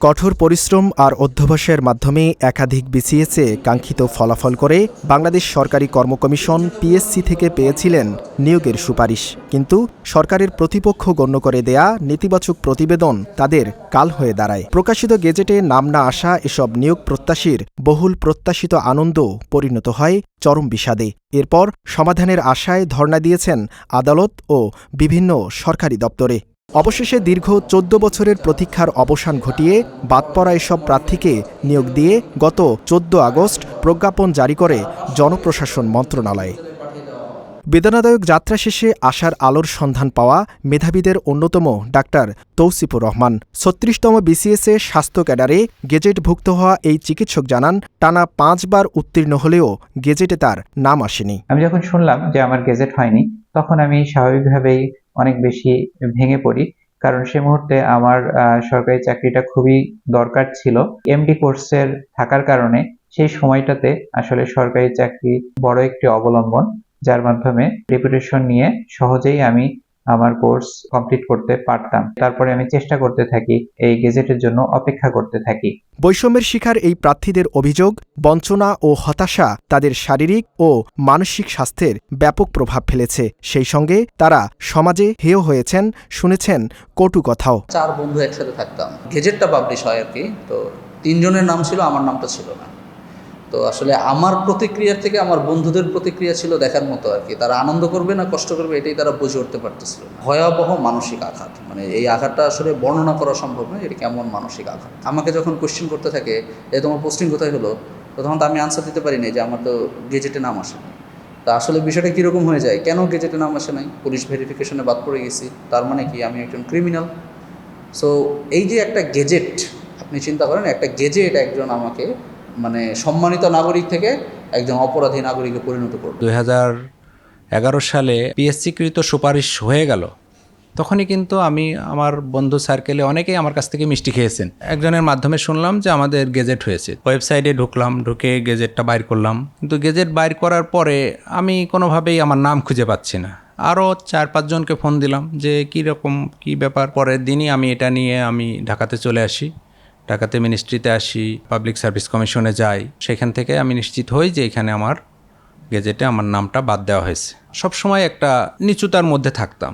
কঠোর পরিশ্রম আর অধ্যবসায়ের মাধ্যমে একাধিক বিসিএসে কাঙ্ক্ষিত ফলাফল করে বাংলাদেশ সরকারি কর্মকমিশন পিএসসি থেকে পেয়েছিলেন নিয়োগের সুপারিশ। কিন্তু সরকারের প্রতিপক্ষ গণ্য করে দেয়া নেতিবাচক প্রতিবেদন তাদের কাল হয়ে দাঁড়ায়। প্রকাশিত গেজেটে নাম না আসা এসব নিয়োগ প্রত্যাশীর বহুল প্রত্যাশিত আনন্দ পরিণত হয় চরম বিষাদে। এরপর সমাধানের আশায় ধর্ণা দিয়েছেন আদালত ও বিভিন্ন সরকারি দপ্তরে। অবশেষে দীর্ঘ চোদ্দ বছরের প্রতীক্ষার অবসান ঘটিয়ে বাদ পড়া এসব প্রার্থীকে নিয়োগ দিয়ে গত চোদ্দ আগস্ট প্রজ্ঞাপন জারি করে জনপ্রশাসন মন্ত্রণালয়। বেদনাদায়ক যাত্রা শেষে আশার আলোর সন্ধান পাওয়া মেধাবীদের অন্যতম ডাক্তার তৌসিফুর রহমান। ছত্রিশতম বিসিএসএ স্বাস্থ্য ক্যাডারে গেজেটভুক্ত হওয়া এই চিকিৎসক জানান, টানা পাঁচবার উত্তীর্ণ হলেও গেজেটে তার নাম আসেনি। আমি যখন শুনলাম যে আমার গেজেট হয়নি, তখন আমি স্বাভাবিকভাবেই অনেক বেশি ভেঙে পড়ি। কারণ সে মুহূর্তে আমার সরকারি চাকরিটা খুবই দরকার ছিল। এমডি কোর্সের থাকার কারণে সেই সময়টাতে আসলে সরকারি চাকরি বড় একটি অবলম্বন, যার মাধ্যমে ডেপুটেশন নিয়ে সহজেই আমি আমার কোর্স কমপ্লিট করতে পারতাম। তারপরে আমি চেষ্টা করতে থাকি এই গেজেটের জন্য অপেক্ষা করতে থাকি। বৈষম্যের শিকার এই প্রার্থীদের অভিযোগ বঞ্চনা ও হতাশা তাদের শারীরিক ও মানসিক স্বাস্থ্যের ব্যাপক প্রভাব ফেলেছে। সেই সঙ্গে তারা সমাজে হেয় হয়েছেন শুনেছেন কটু কথাও। চার বন্ধু একসাথে থাকতাম। গেজেটটা পাবলিশ হয় আর কি তো তিনজনের নাম ছিল আমার নামটা ছিল না। তো আসলে আমার প্রতিক্রিয়ার থেকে আমার বন্ধুদের প্রতিক্রিয়া ছিল দেখার মতো আর কি। তারা আনন্দ করবে না কষ্ট করবে এটাই তারা বুঝে উঠতে পারতেছিল। ভয়াবহ মানসিক আঘাত। মানে এই আঘাতটা আসলে বর্ণনা করা সম্ভব নয়, এটা কেমন মানসিক আঘাত। আমাকে যখন কোশ্চেন করতে থাকে যে তোমার পোস্টিং কোথায় হলো? তো তখন তো আমি আনসার দিতে পারি নাই যে আমার তো গেজেটে নাম আসে তা আসলে বিষয়টা কীরকম হয়ে যায়? কেন গেজেটে নাম আসে নাই? পুলিশ ভেরিফিকেশনে বাদ পড়ে গেছি। তার মানে কি? আমি একজন ক্রিমিনাল সো এই যে একটা গেজেট আপনি চিন্তা করেন, একটা গেজেট একজন আমাকে মানে সম্মানিত নাগরিক থেকে একজন অপরাধী নাগরিকে পরিণত করবে। দুই হাজার এগারো সালে পিএসসিকৃত সুপারিশ হয়ে গেল। তখনই কিন্তু আমি আমার বন্ধু সার্কেলে অনেকেই আমার কাছ থেকে মিষ্টি খেয়েছেন। একজনের মাধ্যমে শুনলাম যে আমাদের গেজেট হয়েছে। ওয়েবসাইটে ঢুকলাম, ঢুকে গেজেটটা বাইর করলাম। কিন্তু গেজেট বাইর করার পরে আমি কোনোভাবেই আমার নাম খুঁজে পাচ্ছি না। আরও চার পাঁচজনকে ফোন দিলাম যে, কী রকম, কী ব্যাপার? পরের দিনই আমি এটা নিয়ে আমি ঢাকাতে চলে আসি। ঢাকাতে মিনিস্ট্রিতে আসি পাবলিক সার্ভিস কমিশনে যাই, সেখান থেকে আমি নিশ্চিত হই যে এখানে আমার গেজেটে আমার নামটা বাদ দেওয়া হয়েছে। সব সময় একটা নিচুতার মধ্যে থাকতাম।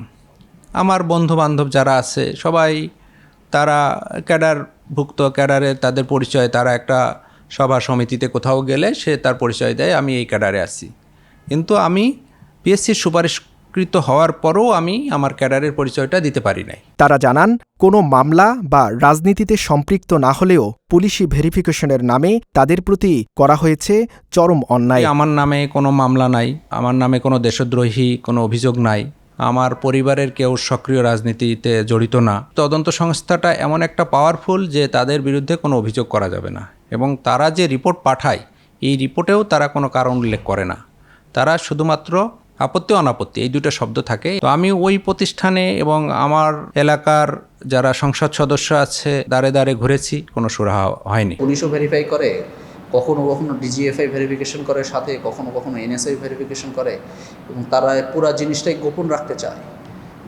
আমার বন্ধু বান্ধব যারা আছে, সবাই তারা ক্যাডারভুক্ত, ক্যাডারে তাদের পরিচয় তারা একটা সভা সমিতিতে কোথাও গেলে সে তার পরিচয় দেয়, আমি এই ক্যাডারে আছি। কিন্তু আমি পিএসসির সুপারিশকৃত হওয়ার পরও আমি আমার ক্যাডারের পরিচয়টা দিতে পারি নাই। তারা জানান কোনো মামলা বা রাজনীতিতে সম্পৃক্ত না হলেও পুলিশি ভেরিফিকেশনের নামে তাদের প্রতি করা হয়েছে চরম অন্যায়। আমার নামে কোনো মামলা নাই আমার নামে কোনো দেশদ্রোহী কোনো অভিযোগ নাই আমার পরিবারের কেউ সক্রিয় রাজনীতিতে জড়িত না। তদন্ত সংস্থাটা এমন একটা পাওয়ারফুল যে তাদের বিরুদ্ধে কোনো অভিযোগ করা যাবে না এবং তারা যে রিপোর্ট পাঠায় এই রিপোর্টেও তারা কোনো কারণ উল্লেখ করে না। তারা শুধুমাত্র আপত্তি, অনাপত্তি, এই দুটো শব্দ থাকে। তো আমি ওই প্রতিষ্ঠানে এবং আমার এলাকার যারা সংসদ সদস্য আছে দাঁড়ে দাঁড়ে ঘুরেছি, কোনো সুরাহা হয়নি। পুলিশও ভেরিফাই করে, কখনো কখনো ডিজিএফআই ভেরিফিকেশন করে, সাথে কখনো কখনো এনএসআই ভেরিফিকেশন করে, এবং তারা পুরা জিনিসটাই গোপন রাখতে চায়।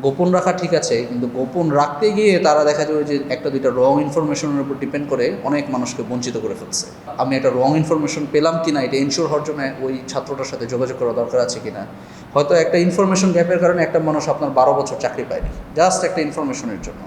গোপন রাখা ঠিক আছে, কিন্তু গোপন রাখতে গিয়ে তারা দেখা যাবে যে একটা দুইটা রং ইনফরমেশনের উপর ডিপেন্ড করে অনেক মানুষকে বঞ্চিত করে ফেলছে। আমি একটা রং ইনফরমেশন পেলাম কি না এটা এনশোর হওয়ার জন্য ওই ছাত্রটার সাথে যোগাযোগ করা দরকার আছে কি না হয়তো একটা ইনফরমেশন গ্যাপের কারণে একটা মানুষ আপনার বারো বছর চাকরি পায়নি জাস্ট একটা ইনফরমেশনের জন্য।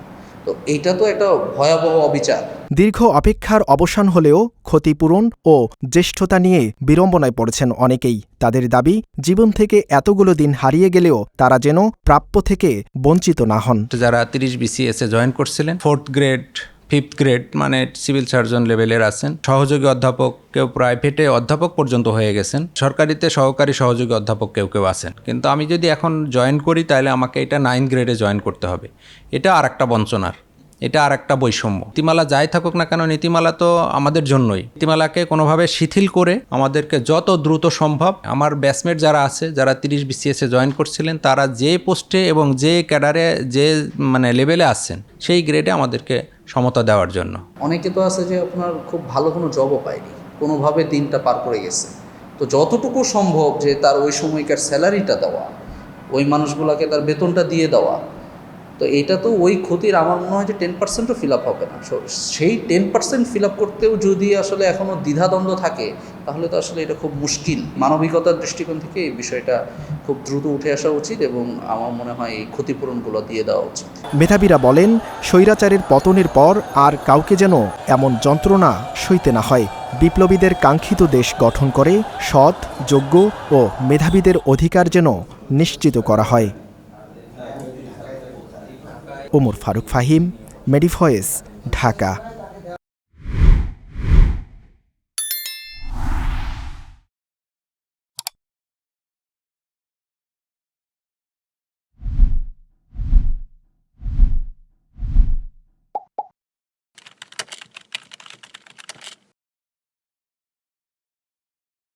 তো এইটা তো একটা ভয়াবহ অবিচার। দীর্ঘ অপেক্ষার অবসান হলেও ক্ষতিপূরণ ও জ্যেষ্ঠতা নিয়ে বিড়ম্বনায় পড়েছেন অনেকেই। তাদের দাবি জীবন থেকে এতগুলো দিন হারিয়ে গেলেও তারা যেন প্রাপ্য থেকে বঞ্চিত না হন। যারা তিরিশ বিসিএসে জয়েন করছিলেন ফোর্থ গ্রেড ফিফথ গ্রেড মানে সিভিল সার্জন লেভেলের আছেন। সহযোগী অধ্যাপক কেউ প্রাইভেটে অধ্যাপক পর্যন্ত হয়ে গেছেন। সরকারিতে সহকারী সহযোগী অধ্যাপক কেউ কেউ আছেন। কিন্তু আমি যদি এখন জয়েন করি, তাহলে আমাকে এটা নাইন গ্রেডে জয়েন করতে হবে। এটা আর একটা বঞ্চনার। এটা আর একটা বৈষম্য। নীতিমালা যাই থাকুক না কেন, নীতিমালা তো আমাদের জন্যই। নীতিমালাকে কোনোভাবে শিথিল করে আমাদেরকে যত দ্রুত সম্ভব, আমার ব্যাচমেট যারা আছে, যারা তিরিশ বিসিএসে জয়েন করছিলেন, তারা যে পোস্টে এবং যে ক্যাডারে, যে মানে লেভেলে আসছেন সেই গ্রেডে আমাদেরকে সমতা দেওয়ার জন্য। অনেকে তো আছে যে আপনার খুব ভালো কোনো জবও পায়নি। কোনোভাবে দিনটা পার করে গেছে। তো যতটুকু সম্ভব যে তার ওই সময়কার স্যালারিটা দেওয়া, ওই মানুষগুলোকে তার বেতনটা দিয়ে দেওয়া তো এটা তো ওই ক্ষতির আমার মনে হয় যে টেন পার্সেন্টও ফিল আপ হবে না। সেই টেন পার্সেন্ট ফিল আপ করতেও যদি আসলে এখনও দ্বিধাদ্বন্দ্ব থাকে, তাহলে তো আসলে এটা খুব মুশকিল। মানবিকতার দৃষ্টিকোণ থেকে এই বিষয়টা খুব দ্রুত উঠে আসা উচিত এবং আমার মনে হয় এই ক্ষতিপূরণগুলো দিয়ে দেওয়া উচিত। মেধাবীরা বলেন, স্বৈরাচারের পতনের পর আর কাউকে যেন এমন যন্ত্রণা সইতে না হয়। বিপ্লবীদের কাঙ্ক্ষিত দেশ গঠন করে সৎ, যোগ্য ও মেধাবীদের অধিকার যেন নিশ্চিত করা হয়। ওমর ফারুক ফাহিম মেডিভয়েস ঢাকা।